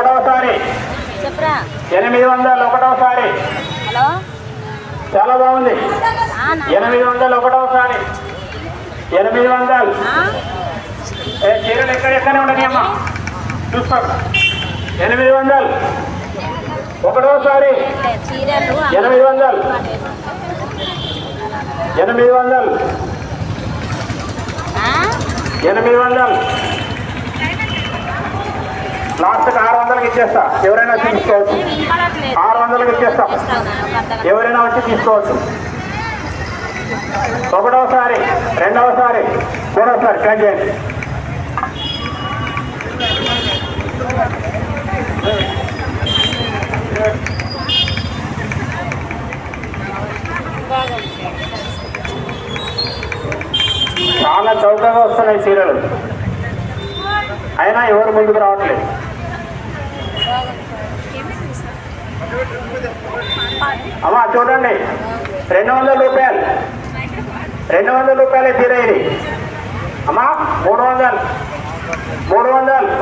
ఒకటవసారి చెప్పురా. ఎనిమిది వందలు ఒకటవసారి హలో. చాలా బాగుంది. ఎనిమిది వందలు ఒకటవసారి ఎనిమిది వందలు. చీరలు ఎక్కడెక్కడే ఉండని అమ్మా చూసుకో. ఎనిమిది వందలు. ఒకటోసారి ఎనిమిది వందలు. ఎనిమిది వందలు? ఎనిమిది వందలు. వందలకి ఇచ్చేస్తా. ఎవరైనా వచ్చి తీసుకోవచ్చు. ఆరు వందలకు ఇచ్చేస్తా. ఎవరైనా వచ్చి తీసుకోవచ్చు. ఒకటోసారి రెండవసారి మూడవసారి ట్రై చేయండి. చాలా చౌకగా వస్తున్నాయి చీరలు. అయినా ఎవరు ముందుకు రావట్లేదు. అమ్మా చూడండి. రెండు వందల రూపాయలు. రెండు వందల రూపాయలే చీర అమ్మా మూడు వందలు. మూడు వందలు.